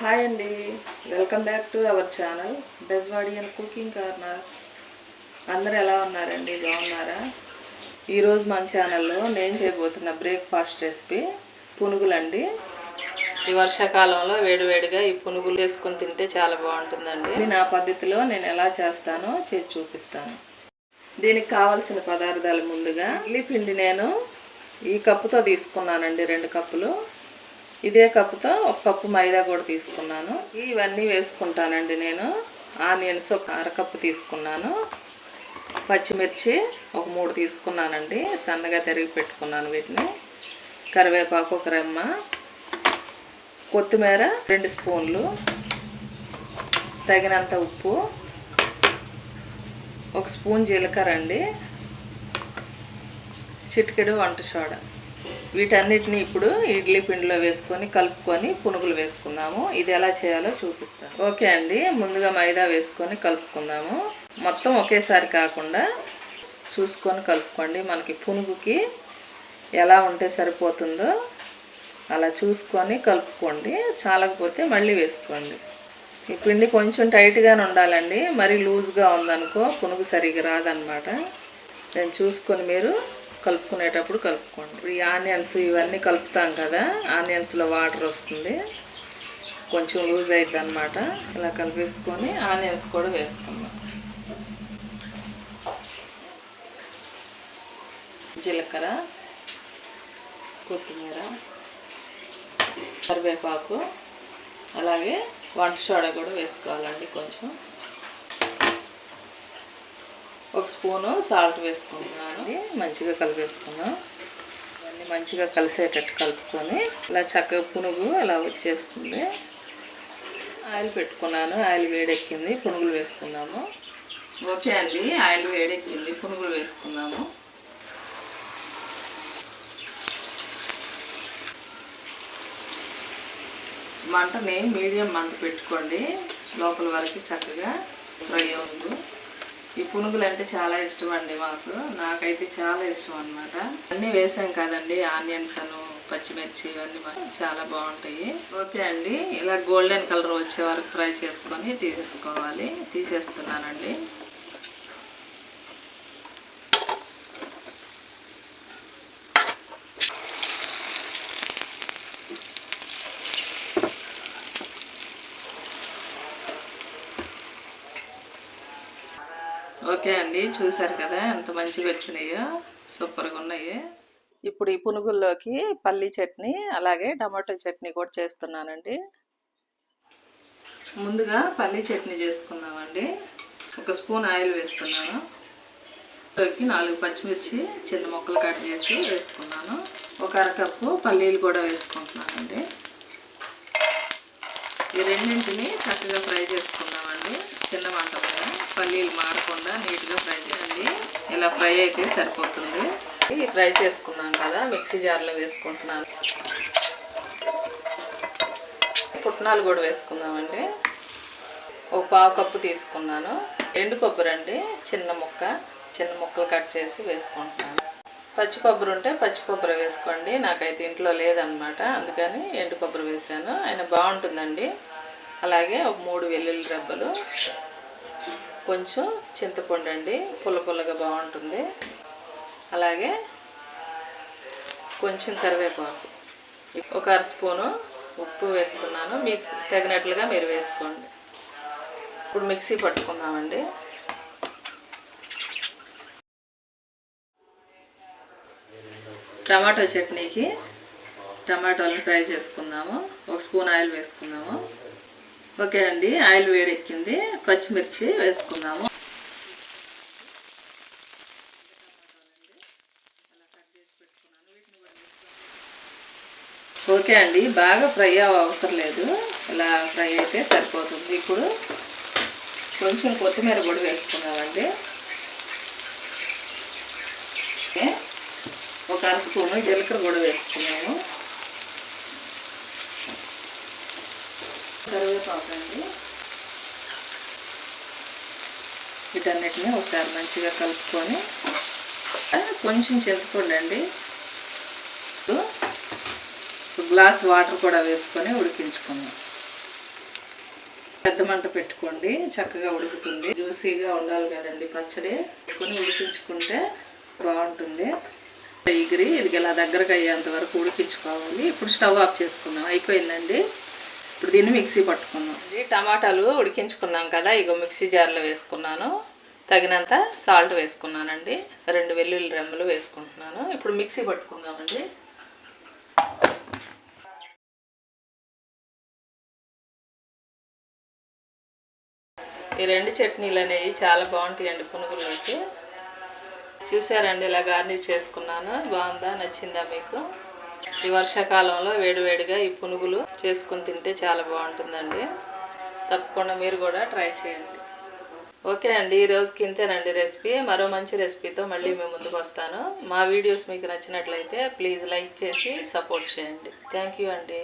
Hi అండి. Welcome back to our channel Bejwadi and cooking corner అందరు ఎలా ఉన్నారండి? బాగున్నారా? ఈరోజు మన ఛానల్లో నేను చేయబోతున్న బ్రేక్ఫాస్ట్ రెసిపీ పునుగులండి. ఈ వర్షాకాలంలో వేడివేడిగా ఈ పునుగులు చేసుకొని తింటే చాలా బాగుంటుందండి. ఇది నా పద్ధతిలో నేను ఎలా చేస్తానో చేసి చూపిస్తాను. దీనికి కావలసిన పదార్థాలు ముందుగా ఇడ్లీ పిండి నేను ఈ కప్పుతో తీసుకున్నానండి రెండు కప్పులు. ఇదే కప్పుతో ఒక కప్పు మైదా కూడా తీసుకున్నాను. ఇవన్నీ వేసుకుంటానండి నేను. ఆనియన్స్ ఒక అరకప్పు తీసుకున్నాను. పచ్చిమిర్చి ఒక మూడు తీసుకున్నానండి. సన్నగా తరిగి పెట్టుకున్నాను వీటిని. కరివేపాకు ఒక రెమ్మ. కొత్తిమీర రెండు స్పూన్లు. తగినంత ఉప్పు. ఒక స్పూన్ జీలకర్ర అండి. చిటికెడు వంట సోడా. వీటన్నిటిని ఇప్పుడు ఇడ్లీ పిండిలో వేసుకొని కలుపుకొని పునుగులు వేసుకుందాము. ఇది ఎలా చేయాలో చూపిస్తాను. ఓకే అండి ముందుగా మైదా వేసుకొని కలుపుకుందాము. మొత్తం ఒకేసారి కాకుండా చూసుకొని కలుపుకోండి. మనకి పునుగుకి ఎలా ఉంటే సరిపోతుందో అలా చూసుకొని కలుపుకోండి. చాలకపోతే మళ్ళీ వేసుకోండి. ఈ పిండి కొంచెం టైట్గానే ఉండాలండి. మరీ లూజ్గా ఉందనుకో పునుగు సరిగ్గా రాదనమాట. నేను చూసుకొని మీరు కలుపుకునేటప్పుడు కలుపుకోండి. ఇప్పుడు ఈ ఆనియన్స్ ఇవన్నీ కలుపుతాం కదా ఆనియన్స్లో వాటర్ వస్తుంది. కొంచెం లూజ్ అవుతుంది అనమాట ఇలా కలిపేసుకొని ఆనియన్స్ కూడా వేసుకుందాం. జీలకర్ర కొత్తిమీర కరివేపాకు అలాగే వంట సోడా కూడా వేసుకోవాలండి కొంచెం. ఒక స్పూను సాల్ట్ వేసుకుంటున్నాను. మంచిగా కలిపేసుకున్నాం ఇవన్నీ మంచిగా కలిసేటట్టు కలుపుకొని ఇలా చక్కగా పునుగు ఇలా వచ్చేస్తుంది. ఆయిల్ పెట్టుకున్నాను ఆయిల్ వేడెక్కింది పునుగులు వేసుకుందాము. ఓకే అండి ఆయిల్ వేడెక్కింది పునుగులు వేసుకుందాము. మంటని మీడియం మంట పెట్టుకోండి లోపల వరకు చక్కగా ఫ్రై అవుతుంది. ఈ పునుగులు అంటే చాలా ఇష్టం అండి మాకు. నాకైతే చాలా ఇష్టం అనమాట అన్నీ వేసాం కదండి ఆనియన్స్ అను పచ్చిమిర్చి ఇవన్నీ మాకు చాలా బాగుంటాయి. ఓకే అండి ఇలా గోల్డెన్ కలర్ వచ్చే వరకు ఫ్రై చేసుకొని తీసేసుకోవాలి. తీసేస్తున్నానండి. ఓకే అండి చూసారు కదా ఎంత మంచిగా వచ్చినాయో. సూపర్గా ఉన్నాయి. ఇప్పుడు ఈ పునుగుల్లోకి పల్లీ చట్నీ అలాగే టమాటో చట్నీ కూడా చేస్తున్నానండి. ముందుగా పల్లీ చట్నీ చేసుకుందామండి. ఒక స్పూన్ ఆయిల్ వేస్తున్నాను. లోకి నాలుగు పచ్చిమిర్చి చిన్న ముక్కలు కట్ చేసి వేసుకున్నాను. ఒక అరకప్పు పల్లీలు కూడా వేసుకుంటున్నానండి. ఈ రెండింటిని చక్కగా ఫ్రై చేసుకుందామండి. చిన్న మంట మీద. పల్లీలు మాడకుండా నీట్గా ఫ్రై చేయండి. ఇలా ఫ్రై అయితే సరిపోతుంది. ఫ్రై చేసుకున్నాం కదా మిక్సీ జార్లో వేసుకుంటున్నాను. పుట్నాలు కూడా వేసుకుందామండి. ఒక పావు కప్పు తీసుకున్నాను. ఎండు కొబ్బరి అండి చిన్న ముక్క. చిన్న ముక్కలు కట్ చేసి వేసుకుంటున్నాను. పచ్చి కొబ్బరి ఉంటే పచ్చి కొబ్బరి వేసుకోండి. నాకైతే ఇంట్లో లేదనమాట. అందుకని ఎండు కొబ్బరి వేసాను. ఆయన బాగుంటుందండి. అలాగే ఒక మూడు వెల్లుల్లి రెబ్బలు. కొంచెం చింతపండు అండి. పుల్ల పుల్లగా బాగుంటుంది. అలాగే కొంచెం కరివేపాకు. ఒక అర స్పూను ఉప్పు వేస్తున్నాను. మీకు తగినట్లుగా మీరు వేసుకోండి. ఇప్పుడు మిక్సీ పట్టుకుందామండి. టమాటో చట్నీకి టమాటోలను ఫ్రై చేసుకుందాము. ఒక స్పూన్ ఆయిల్ వేసుకుందాము. ఓకే అండి ఆయిల్ వేడెక్కింది పచ్చిమిర్చి వేసుకుందాము. ఓకే అండి బాగా ఫ్రై అవ్వ అవసరం లేదు. ఇలా ఫ్రై అయితే సరిపోతుంది. ఇప్పుడు కొంచెం కొత్తిమీర కూడా వేసుకుందామండి. ఓకే ఒక అర స్పూను జీలకర్ర కూడా వేసుకున్నాము. కరివేపాకు అండి వీటన్నిటిని ఒకసారి మంచిగా కలుపుకొని కొంచెం చింతపండు అండి. గ్లాస్ వాటర్ కూడా వేసుకొని ఉడికించుకుందాం. పెద్ద మంట పెట్టుకోండి చక్కగా ఉడుకుతుంది. జ్యూసీగా ఉండాలి కదండి పచ్చడి. వేసుకొని ఉడికించుకుంటే బాగుంటుంది. ఎగిరి ఇది ఇలా దగ్గరకు అయ్యేంత వరకు ఉడికించుకోవాలి. ఇప్పుడు స్టవ్ ఆఫ్ చేసుకుందాం. అయిపోయిందండి. దీన్ని మిక్సీ పట్టుకుందాం ఇది టమాటాలు ఉడికించుకున్నాం కదా ఇగో మిక్సీ జార్లో వేసుకున్నాను. తగినంత సాల్ట్ వేసుకున్నానండి. రెండు వెల్లుల్లి రెమ్మలు వేసుకుంటున్నాను. ఇప్పుడు మిక్సీ పట్టుకుందామండి. ఈ రెండు చట్నీలు అనేవి చాలా బాగుంటాయండి పునుగుల్లోకి. చూసారండి ఇలా గార్నిష్ చేసుకున్నాను. బాగుందా? నచ్చిందా మీకు? ఈ వర్షాకాలంలో వేడివేడిగా ఈ పునుగులు చేసుకుని తింటే చాలా బాగుంటుందండి. తప్పకుండా మీరు కూడా ట్రై చేయండి. ఓకే అండి ఈ రోజుకి ఇంతేనండి రెసిపీ. మరో మంచి రెసిపీతో మళ్ళీ మేము ముందుకు వస్తాను. మా వీడియోస్ మీకు నచ్చినట్లయితే ప్లీజ్ లైక్ చేసి సపోర్ట్ చేయండి. థ్యాంక్ యూ అండి.